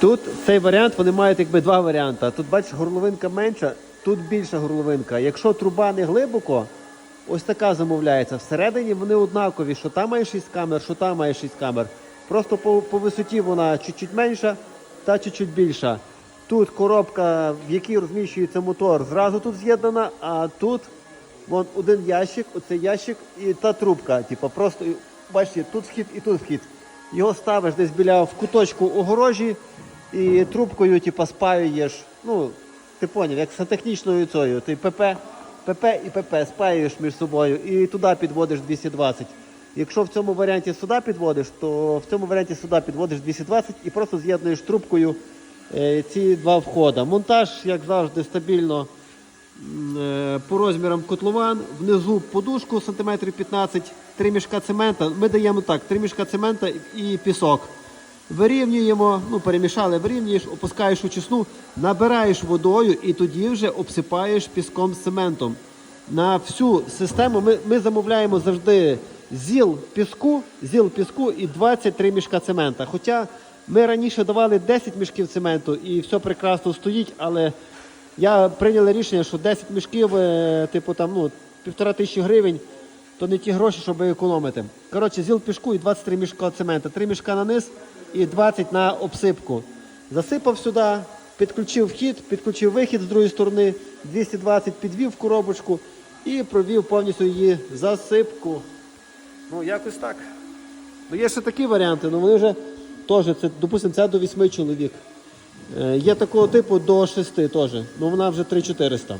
Тут цей варіант, вони мають якби два варіанти. Тут бачиш, горловинка менша, тут більша горловинка. Якщо труба не глибоко, ось така замовляється. Всередині вони однакові, що там має 6 камер, що там має 6 камер. Просто по, по висоті вона чуть-чуть менша та чуть-чуть більша. Тут коробка, в якій розміщується мотор, зразу тут з'єднана, а тут вон один ящик, оцей ящик і та трубка. Типу, просто бачите, тут вхід і тут вхід. Його ставиш десь біля в куточку огорожі і трубкою, типу, спаюєш. Ну, ти поняв, як сантехнічною цією. Ти ПП, ПП і ПП спаюєш між собою і туди підводиш 220. Якщо в цьому варіанті сюди підводиш, то в цьому варіанті сюди підводиш 220 і просто з'єднуєш трубкою е, ці два входи. Монтаж, як завжди, стабільно е, по розмірам котлован, внизу подушку сантиметрів 15, три мішка цемента. Ми даємо так, три мішка цемента і пісок. Вирівнюємо, ну перемішали, вирівнюєш, опускаєш у чесну, набираєш водою і тоді вже обсипаєш піском з цементом. На всю систему ми, ми замовляємо завжди зіл піску, зіл піску і 23 мішка цемента. Хоча ми раніше давали 10 мішків цементу і все прекрасно стоїть, але я прийняли рішення, що 10 мішків, е, типу там, ну, півтора тисячі гривень, то не ті гроші, щоб економити. Коротше, зіл пішку і 23 мішка цемента. 3 мішка на низ і 20 на обсипку. Засипав сюди, підключив вхід, підключив вихід з другої сторони, 220 підвів в коробочку і провів повністю її засипку. Ну, якось так. Ну, є ще такі варіанти, але вони вже теж, це, допустимо, це до 8 чоловік. Е, Є такого типу до 6 теж. Ну вона вже 3400.